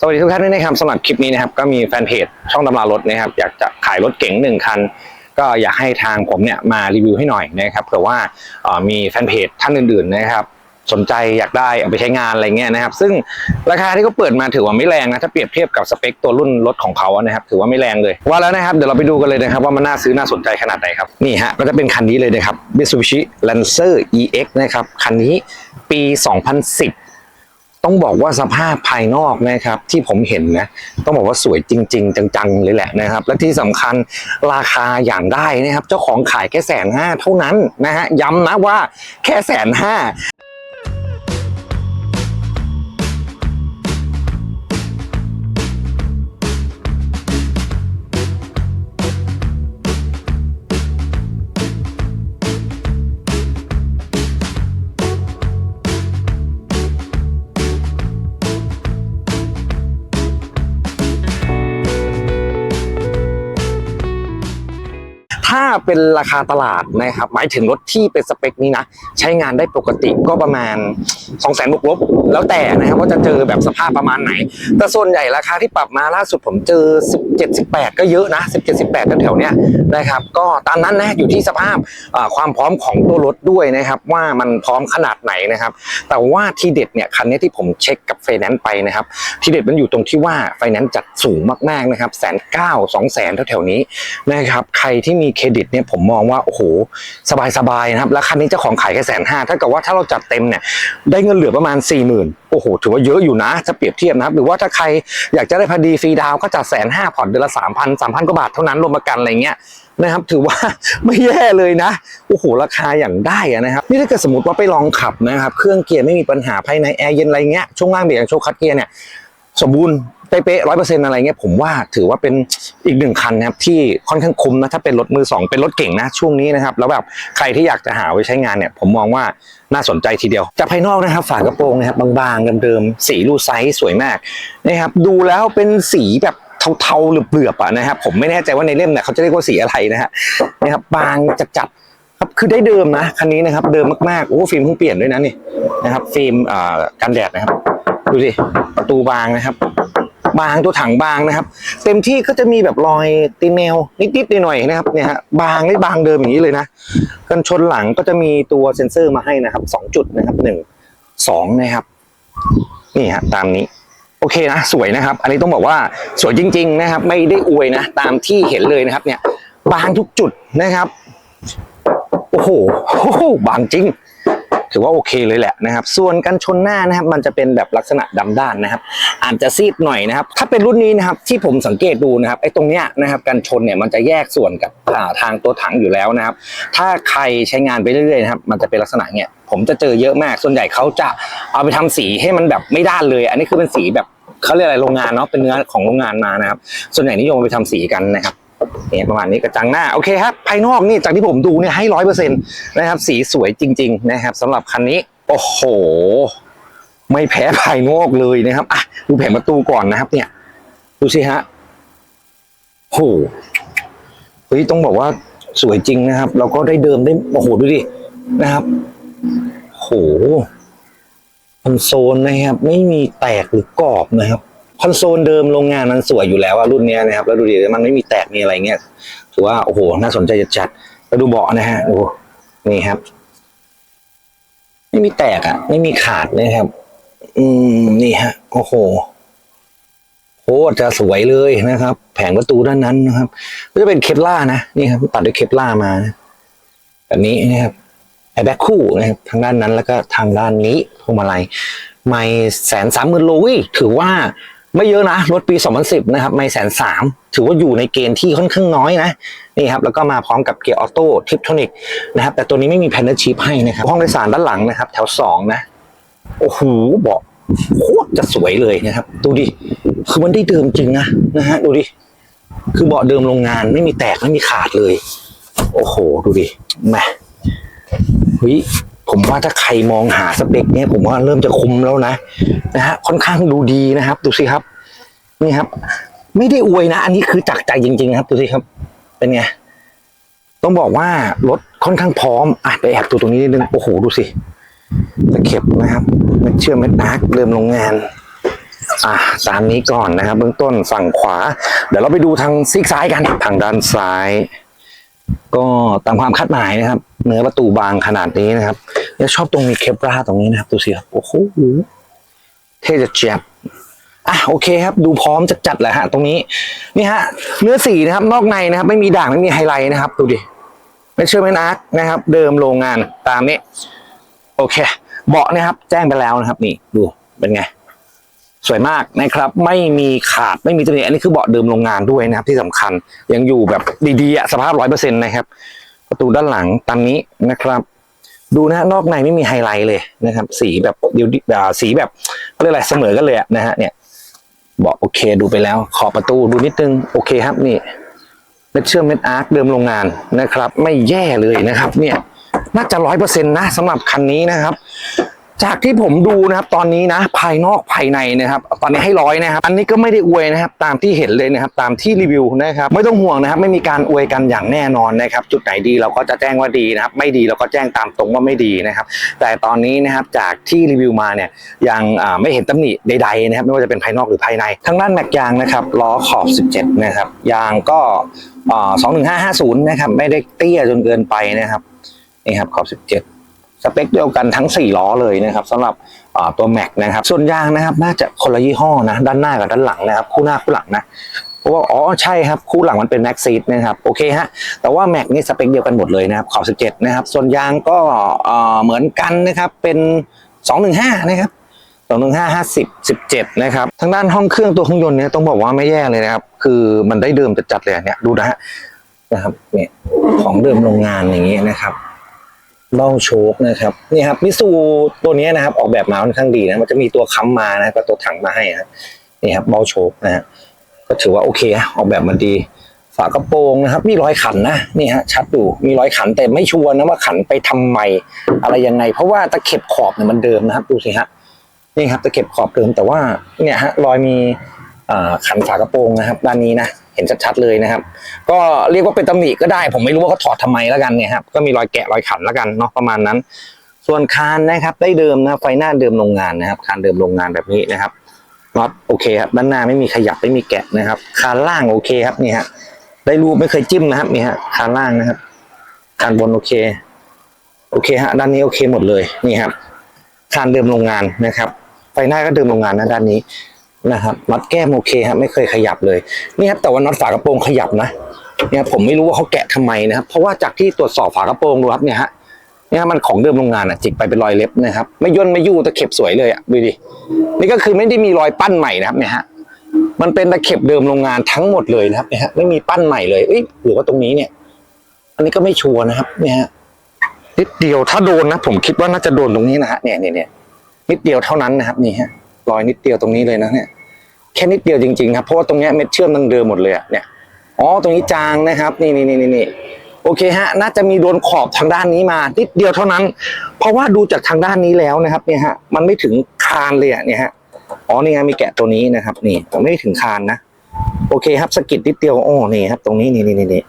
สวัสดีทุกท่านด้วยนะครับสำหรับคลิปนี้นะครับก็มีแฟนเพจช่องตำรารถนะครับอยากจะขายรถเก๋งหนึ่งคัน ก็อยากให้ทางผมเนี่ยมารีวิวให้หน่อยนะครับเผื่อว่ามีแฟนเพจท่านอื่นๆนะครับสนใจอยากได้เอาไปใช้งานอะไรเงี้ยนะครับ ซึ่งราคาที่เขาเปิดมาถือว่าไม่แรงนะถ้าเปรียบเทียบกับสเปคตัวรุ่นรถของเขาอะนะครับ ถือว่าไม่แรงเลย ว่าแล้วนะครับเดี๋ยวเราไปดูกันเลยนะครับ ว่ามันน่าซื้อน่าสนใจขนาดไหนครับ นี่ฮะก็จะเป็นคันนี้เลยนะครับ Mitsubishi Lancer EX นะครับ คันนี้ปี 2010 ต้องบอกว่าสภาพภายนอกนะครับที่ผมเห็นนะต้องบอกว่าสวยจริง ๆ จังๆเลยแหละนะครับ และที่สำคัญราคาอย่างได้นะครับ เจ้าของขายแค่แสนห้าเท่านั้นนะฮะย้ำนะว่าแค่แสนห้า ถ้าเป็นราคาตลาดนะครับ หมายถึงรถที่เป็นสเปคนี้นะ ใช้งานได้ปกติก็ประมาณ 2 0 0 0 0 0บวกลบ แล้วแต่นะครับว่าจะเจอแบบสภาพประมาณไหน แต่ส่วนใหญ่ราคาที่ปรับมาล่าสุดผมเจอ 17 18 ก็เยอะนะ 17 18แถวๆเนี้ยนะครับ ก็ตามนั้นนะอยู่ที่สภาพความพร้อมของตัวรถด้วยนะครับ ว่ามันพร้อมขนาดไหนนะครับ แต่ว่าที่เด็ดเนี่ยคันนี้ที่ผมเช็คกับไฟแนนซ์ไปนะครับ ที่เด็ดมันอยู่ตรงที่ว่าไฟแนนซ์จัดสูงมากๆนะครับแสนเก้าสองแสนแถวๆนี้นะครับ ใครที่มีเครดิตเนี่ยผมมองว่าโอ้โหสบายๆนะครับ แล้วคันนี้เจ้าของขายแค่แสนห้าถ้าเกิดว่าถ้าเราจัดเต็มเนี่ยได้เงินเหลือประมาณ4ี่หมื่นโอ้โหถือว่าเยอะอยู่นะถ้าเปรียบเทียบนะครับ หรือว่าถ้าใครอยากจะได้พอดีฟรีดาวก็จัดแสนห้าผ่อนเดือนละสามพันสามพันกว่าบาทเท่านั้นรวมประกันอะไรเงี้ยนะครับถือว่าไม่แย่เลยนะโอ้โหราคาอย่างได้นะครับนี่ถ้าเกิดสมมติว่าไปลองขับนะครับ เครื่องเกียร์ไม่มีปัญหาภายในแอร์เย็นอะไรเงี้ยช่วงล่างเบรกอย่างโชว์คัดเกียร์เนี่ยสมบูรณ์ เป๊ะร้อยเปอร์เซ็นต์อะไรเงี้ยผมว่าถือว่าเป็นอีกหนึ่งคันนะครับที่ค่อนข้างคุ้มนะถ้าเป็นรถมือสองเป็นรถเก่งนะช่วงนี้นะครับแล้วแบบใครที่อยากจะหาไว้ใช้งานเนี่ยผมมองว่าน่าสนใจทีเดียวจากภายนอกนะครับฝากระโปรงนะครับบางๆเดิมๆสีรูไซส์สวยมากนะครับดูแล้วเป็นสีแบบเทาๆหรือเหลือบอะนะครับผมไม่แน่ใจว่าในเล่มเนี่ยเขาจะเรียกว่าสีอะไรนะฮะนะครับบางจัดๆครับคือได้เดิมนะคันนี้นะครับเดิมมากๆโอ้ฟิล์มเพิ่งเปลี่ยนด้วยนะนี่นะครับฟิล์มกันแดดนะครับดูสิประตูบางนะครับ บางตัวถังบางนะครับ เต็มที่ก็จะมีแบบรอยตีนแมวนิดๆหน่อยๆนะครับเนี่ยฮะบางไม่บางเดิมอย่างนี้เลยนะกันชนหลังก็จะมีตัวเซ็นเซอร์มาให้นะครับสองจุดนะครับหนึ่งสองนะครับ นี่ฮะตามนี้โอเคนะสวยนะครับ อันนี้ต้องบอกว่าสวยจริง ๆ นะครับ ไม่ได้อวยนะ ตามที่เห็นเลยนะครับ เนี่ย บางทุกจุดนะครับ โอ้โหบางจริง ถือว่าโอเคเลยแหละนะครับ ส่วนกันชนหน้านะครับ มันจะเป็นแบบลักษณะดำด้านนะครับ อาจจะซีดหน่อยนะครับ ถ้าเป็นรุ่นนี้นะครับที่ผมสังเกตดูนะครับไอ้ตรงเนี้ยนะครับกันชนเนี่ยมันจะแยกส่วนกับทางตัวถังอยู่แล้วนะครับ ถ้าใครใช้งานไปเรื่อยๆนะครับ มันจะเป็นลักษณะเนี่ยผมจะเจอเยอะมาก ส่วนใหญ่เขาจะเอาไปทำสีให้มันแบบไม่ด้านเลย อันนี้คือเป็นสีแบบเขาเรียกอะไรโรงงานเนาะเป็นเนื้อของโรงงานมานะครับ ส่วนใหญ่นิยมเอาไปทำสีกันนะครับ เนี่ยประมาณนี้กระจังหน้าโอเคครับภายนอกนี่จากที่ผมดูเนี่ยให้ร้อยเปอร์เซ็นต์นะครับสีสวยจริง ๆ นะครับสำหรับคันนี้ โอ้โห ไม่แพ้ภายนอกเลยนะครับอะดูแผงประตูก่อนนะครับ เนี่ย ดูสิฮะโหเฮ้ยต้องบอกว่าสวยจริงนะครับแล้วก็ได้เดิมได้โอ้โหดูดินะครับโหคอนโซลนะครับ ไม่มีแตกหรือกรอบนะครับ คอนโซลเดิมโรงงานมันสวยอยู่แล้วอะรุ่นนี้นะครับแล้วดูดิมันไม่มีแตกมีอะไรเงี้ยถือว่าโอ้โหน่าสนใจจัดๆแล้วดูเบาะนะฮะโอ้นี่ครับ ไม่มีแตกอะไม่มีขาดนะครับ อืมนี่ฮะ โอ้โหโคตรจะสวยเลยนะครับ แผงประตูด้านนั้นนะครับก็จะเป็นเคปล่านะนี่ครับตัดด้วยเคปล่ามานะแบบนี้นะครับไอแบ็คคู่นะครับทางด้านนั้นแล้วก็ทางด้านนี้พวงมาลัยไม่แสนสามหมื่นโลวิถือว่า ไม่เยอะนะรถปี 2010 นะครับไม่แสนสามถือว่าอยู่ในเกณฑ์ที่ค่อนข้างน้อยนะนี่ครับแล้วก็มาพร้อมกับเกียร์ออโต้ทิปโทนิกนะครับแต่ตัวนี้ไม่มีแพนเนอร์ชิพให้นะครับห้องโดยสารด้านหลังนะครับแถวสองนะโอ้โหเบาะโคตรจะสวยเลยนะครับ ดูดิคือมันได้เดิมจริงนะนะฮะดูดิคือเบาะเดิมโรงงานไม่มีแตกไม่มีขาดเลย โอ้โห ดูดิแหมเฮ้ย ผมว่าถ้าใครมองหาสเปคเนี้ยผมว่าเริ่มจะคุ้มแล้วนะนะฮะค่อนข้างดูดีนะครับ ดูสิครับ นี่ครับ ไม่ได้อวยนะ อันนี้คือจากใจจริง ๆ ครับ ดูสิครับ เป็นไงต้องบอกว่ารถค่อนข้างพร้อมอะไปแอบดูตรงนี้นิดนึงโอ้โหดูสิตะเข็บนะครับเม็ดเชื่อมเม็ดดาร์กเริ่มโรงงานอะตามนี้ก่อนนะครับ เบื้องต้นฝั่งขวา เดี๋ยวเราไปดูทางซีกซ้ายกันทางด้านซ้าย ก็ตามความคาดหมายนะครับ เนื้อประตูบางขนาดนี้นะครับ แล้วชอบตรงมีเคปราตรงนี้นะครับ ดูสิครับ โอ้โห เท่จะแจ็บอะโอเคครับ ดูพร้อมจัดแหละฮะ ตรงนี้ นี่ฮะ เนื้อสีนะครับ นอกในนะครับ ไม่มีด่างไม่มีไฮไลท์นะครับ ดูดิไม่เชื่อไม่นักนะครับ เดิมโรงงานตามนี้ โอเค เบาะนะครับ แจ้งไปแล้วนะครับ นี่ดูเป็นไง สวยมากนะครับ ไม่มีขาดไม่มีตัวนี้อันนี้คือเบาะเดิมโรงงานด้วยนะครับ ที่สำคัญยังอยู่แบบดีๆสภาพร้อยเปอร์เซ็นต์นะครับ ประตูด้านหลังตามนี้นะครับ ดูนะนอกในไม่มีไฮไลท์เลยนะครับ สีแบบเดียวสีแบบเขาเรียกอะไรเสมอกันเลยนะฮะเนี่ยเบาะโอเคดูไปแล้ว ขอบประตูดูนิดนึงโอเคครับนี่เม็ดเชื่อมเม็ดอาร์คเดิมโรงงานนะครับ ไม่แย่เลยนะครับ เนี่ยน่าจะร้อยเปอร์เซ็นต์นะสำหรับคันนี้นะครับ จากที่ผมดูนะครับตอนนี้นะ ภายนอกภายในนะครับ ตอนนี้ให้ร้อยนะครับ อันนี้ก็ไม่ได้อวยนะครับ ตามที่เห็นเลยนะครับ ตามที่รีวิวนะครับ ไม่ต้องห่วงนะครับ ไม่มีการอวยกันอย่างแน่นอนนะครับ จุดไหนดีเราก็จะแจ้งว่าดีนะครับ ไม่ดีเราก็แจ้งตามตรงว่าไม่ดีนะครับ แต่ตอนนี้นะครับจากที่รีวิวมาเนี่ยยังไม่เห็นตำหนิใด ๆ นะครับ ไม่ว่าจะเป็นภายนอกหรือภายในทางด้านแม็กยางนะครับล้อขอบ 17 นะครับยางก็สองหนึ่งห้า21550นะครับ ไม่ได้เตี้ยจนเกินไปนะครับนี่ครับขอบ 17 สเปคเดียวกันทั้ง 4 ล้อเลยนะครับสำหรับตัวแม็กนะครับ ส่วนยางนะครับน่าจะคนละยี่ห้อนะ ด้านหน้ากับด้านหลังนะครับ คู่หน้าคู่หลังนะเพราะว่าอ๋อใช่ครับ คู่หลังมันเป็นแม็กซีดนะครับโอเคฮะแต่ว่าแม็กนี่สเปคเดียวกันหมดเลยนะครับขอบ17 นะครับ ส่วนยางก็เออเหมือนกันนะครับเป็น 215 นะครับ215 50 17นะครับทางด้านห้องเครื่องตัวเครื่องยนต์เนี่ยต้องบอกว่าไม่แย่เลยนะครับ คือมันได้เดิมจัดๆเลยเนี่ยดูนะฮะนะครับเนี่ยของเดิมโรงงานอย่างนี้ยนะครับ เบ้าโชคนะครับนี่ครับมิซูตัวนี้นะครับ ออกแบบมาค่อนข้างดีนะมันจะมีตัวค้ำมานะกับตัวถังมาให้นะนี่ครับเบ้าโชคนะฮะก็ถือว่าโอเคอะออกแบบมันดี ฝากระโปรงนะครับ มีรอยขันนะนี่ฮะชัดอยู่มีรอยขันแต่ไม่ชัวร์นะว่าขันไปทำไมอะไรยังไง เพราะว่าตะเข็บขอบเนี่ยมันเดิมนะครับ ดูสิฮะนี่ครับตะเข็บขอบเดิมแต่ว่าเนี่ยฮะรอยมีอ่าขันฝากระโปรงนะครับ ด้านนี้นะ เห็นชัดๆเลยนะครับ ก็เรียกว่าเป็นตำหนิก็ได้ ผมไม่รู้ว่าเขาถอดทำไมแล้วกันเนี่ยครับก็มีรอยแกะรอยขันแล้วกันเนาะประมาณนั้น ส่วนคานนะครับ ได้เดิมนะไฟหน้าเดิมโรงงานนะครับคานเดิมโรงงานแบบนี้นะครับน็อตโอเคครับด้านหน้าไม่มีขยับไม่มีแกะนะครับคานล่างโอเคครับนี่ฮะได้รูปไม่เคยจิ้มนะครับนี่ฮะคานล่างนะครับคานบนโอเค โอเคฮะด้านนี้โอเคหมดเลยนี่ครับคานเดิมโรงงานนะครับไฟหน้าก็เดิมโรงงานนะด้านนี้ นะครับน็อตแก้มโอเคครับไม่เคยขยับเลยนี่ครับแต่ว่าน็อตฝากระโปรงขยับนะเนี่ยผมไม่รู้ว่าเขาแกะทำไมนะครับ เพราะว่าจากที่ตรวจสอบฝากระโปรงดูครับเนี่ยฮะเนี่ยมันของเดิมโรงงานอะจิกไปเป็นรอยเล็บนะครับ ไม่ย่นไม่ยู่ตะเข็บสวยเลยอะดูดินี่ก็คือไม่ได้มีรอยปั้นใหม่นะครับเนี่ยฮะมันเป็นตะเข็บเดิมโรงงานทั้งหมดเลยนะครับเนี่ยฮะไม่มีปั้นใหม่เลยเอ้ยหรือว่าตรงนี้เนี่ย อันนี้ก็ไม่ชัวร์นะครับ เนี่ยฮะนิดเดียวถ้าโดนนะ ผมคิดว่าน่าจะโดนตรงนี้นะฮะเนี่ยเนี่ยเนี่ยนิดเดียวเท่านั้นนะครับนี่ฮะรอยนิดเดียวตรงนี้เลยนะเนี่ย แค่นิดเดียวจริงๆครับเพราะว่าตรงนี้เม็ดเชื่อมตั้งเดิมหมดเลยอะเนี่ยอ๋อตรงนี้จางนะครับ นี่นี่นี่นี่โอเคฮะน่าจะมีโดนขอบทางด้านนี้มานิดเดียวเท่านั้น เพราะว่าดูจากทางด้านนี้แล้วนะครับเนี่ยฮะมันไม่ถึงคานเลยอะเนี่ยฮะอ๋อนี่ไงมีแกะตัวนี้นะครับ นี่ไม่ถึงคานนะ โอเคครับสกิดนิดเดียวอ๋อนี่ครับ ตรงนี้นี่นี่นี่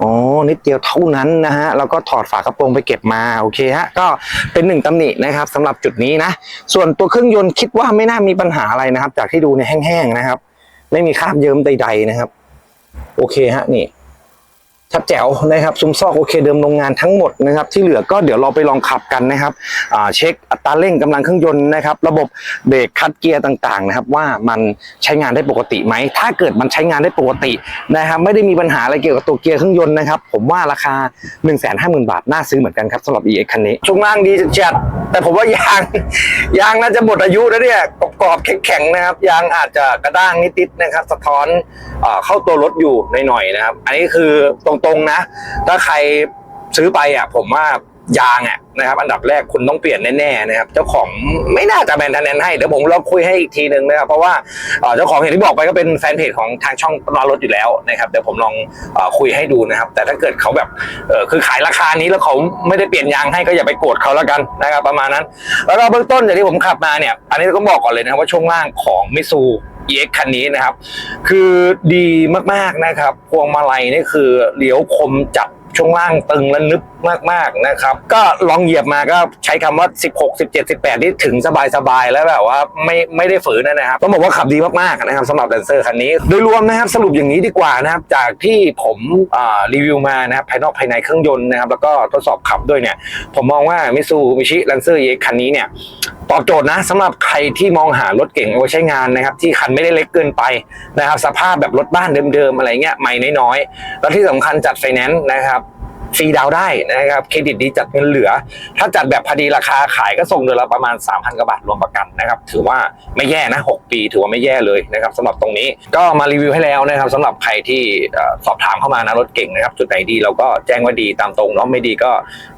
อ๋อ นิดเดียวเท่านั้นนะฮะ แล้วก็ถอดฝากระโปรงไปเก็บมา โอเคฮะ ก็เป็นหนึ่งตำหนินะครับสำหรับจุดนี้นะ ส่วนตัวเครื่องยนต์คิดว่าไม่น่ามีปัญหาอะไรนะครับ จากที่ดูเนี่ยแห้งๆนะครับ ไม่มีคราบเยิ้มใด ๆนะครับ โอเคฮะ นี่ ชัดแจ๋วนะครับซุ้มซอกโอเคเดิมโรงงานทั้งหมดนะครับ ที่เหลือก็เดี๋ยวเราไปลองขับกันนะครับเช็คอัตราเร่งกำลังเครื่องยนต์นะครับ ระบบเบรกคัดเกียร์ต่างๆนะครับ ว่ามันใช้งานได้ปกติไหม ถ้าเกิดมันใช้งานได้ปกตินะครับ ไม่ได้มีปัญหาอะไรเกี่ยวกับตัวเกียร์เครื่องยนต์นะครับ ผมว่าราคา 1 5 0 0 0 0 บาทน่าซื้อเหมือนกันครับสำหรับ EX คันนี้ช่วงล่างดีจัด แต่ผมว่ายางยางน่าจะหมดอายุแล้วเนี่ยกรอบแข็งๆนะครับ ยางอาจจะกระด้างนิดๆนะครับ สะท้อนอเข้าตัวรถอยู่หน่อยๆนะครับ อันนี้คือตรงๆนะ ถ้าใครซื้อไปอะผมว่า ยางอะนะครับ อันดับแรกคุณต้องเปลี่ยนแน่ๆนะครับ เจ้าของไม่น่าจะแมนทันแนนให้เดี๋ยวผมลองคุยให้อีกทีหนึ่งนะครับ เพราะว่าเจ้าของอย่างที่บอกไปก็เป็นแฟนเพจของทางช่องรอรถอยู่แล้วนะครับเดี๋ยวผมลองอคุยให้ดูนะครับ แต่ถ้าเกิดเขาแบบคือขายราคานี้แล้วเขาไม่ได้เปลี่ยนยางให้ก็อย่าไปโกรธเขาแล้วกันนะครับประมาณนั้น แล้วก็เบื้องต้นอย่างที่ผมขับมาเนี่ยอันนี้ต้องบอกก่อนเลยนะครับว่าช่วงล่างของมิซู EX คันนี้นะครับ คือดีมากๆนะครับ พวงมาลัยนี่คือเลี้ยวคมจับ ช่วงล่างตึงและนึบมากๆนะครับ ก็ลองเหยียบมาก็ใช้คำว่า 16 17 18นี่ถึงสบายๆแล้วแบบว่าไม่ไม่ได้ฝืนนะครับต้องบอกว่าขับดีมากๆนะครับสำหรับแดนเซอร์คันนี้โดยรวมนะครับสรุปอย่างนี้ดีกว่านะครับ จากที่ผมรีวิวมานะครับภายนอกภายในเครื่องยนต์นะครับ แล้วก็ทดสอบขับด้วยเนี่ย ผมมองว่ามิซูบิชิแลนเซอร์เอคันนี้เนี่ยตอบโจทย์นะสำหรับใครที่มองหารถเก่งเอาไว้ใช้งานนะครับ ที่คันไม่ได้เล็กเกินไปนะครับ สภาพแบบรถบ้านเดิมๆอะไรเงี้ยไม่น้อยๆแล้วที่สำคัญจัดไฟแนนซ์นะครับ ฟรีดาวได้นะครับเครดิตดีจัดเงินเหลือ ถ้าจัดแบบพอดีราคาขายก็ส่งเดือนละประมาณ 3,000กว่าบาทรวมประกันนะครับ ถือว่าไม่แย่นะ 6 ปีถือว่าไม่แย่เลยนะครับสำหรับตรงนี้ก็มารีวิวให้แล้วนะครับสำหรับใครที่สอบถามเข้ามานะรถเก่งนะครับจุดไหนดีเราก็แจ้งว่าดีตามตรงเนาะไม่ดีก็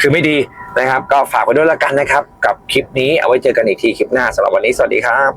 คือไม่ดีนะครับ ก็ฝากไว้ด้วยละกันนะครับ กับคลิปนี้เอาไว้เจอกันอีกทีคลิปหน้าสำหรับวันนี้สวัสดีครับ